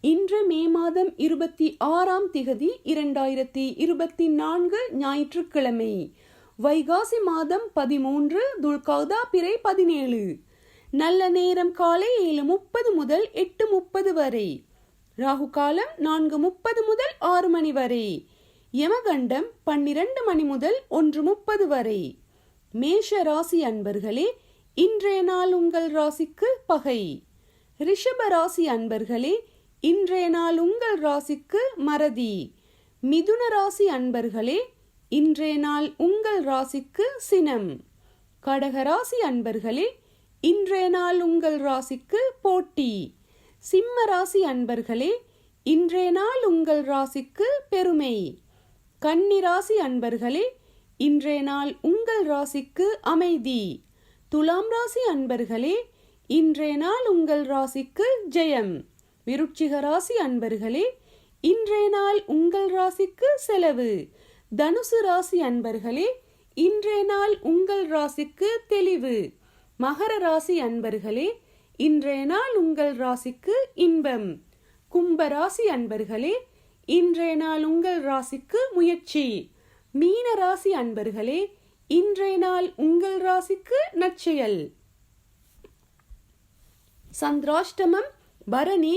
இன்று மே மாதம் இருபத்தி ஆறாம் திகதி இரண்டாயிரத்தி இருபத்தி நான்கு ஞாயிற்றுக்கிழமை. வைகாசி மாதம் பதிமூன்று துல்கௌதா பிறை பதினேழு. நல்ல நேரம் காலை ஏழு முப்பது முதல் எட்டு முப்பது வரை. ராகு காலம் நான்கு முப்பது முதல் ஆறு மணி வரை. யமகண்டம் பன்னிரண்டு மணி முதல் ஒன்று முப்பது வரை. மேஷ ராசி அன்பர்களே இன்றைய நாள் உங்கள் ராசிக்கு பகை. ரிஷப ராசி அன்பர்களே இன்றைய நாள் உங்கள் ராசிக்கு மறதி. மிதுன ராசி அன்பர்களே இன்றைய நாள் உங்கள் ராசிக்கு சினம். கடக ராசி அன்பர்களே இன்றைய நாள் உங்கள் ராசிக்கு போட்டி. சிம்ம ராசி அன்பர்களே இன்றைய நாள் உங்கள் ராசிக்கு பெருமை. கன்னி ராசி அன்பர்களே இன்றைய நாள் உங்கள் ராசிக்கு அமைதி. துலாம் ராசி அன்பர்களே இன்றைய நாள் உங்கள் ராசிக்கு ஜெயம். விருட்சிக ராசி அன்பர்களே இன்றைய நாள் உங்கள் ராசிக்கு செலவு. தனுசு ராசி அன்பர்களே இன்றைய நாள் உங்கள் ராசிக்கு தெளிவு. மகர ராசி அன்பர்களே இன்றைய நாள் உங்கள் ராசிக்கு இன்பம். கும்ப ராசி அன்பர்களே இன்றைய நாள் உங்கள் ராசிக்கு முயற்சி. மீன ராசி அன்பர்களே இன்றைய நாள் உங்கள் ராசிக்கு நற்செயல் சந்திராஷ்டமம் பரணி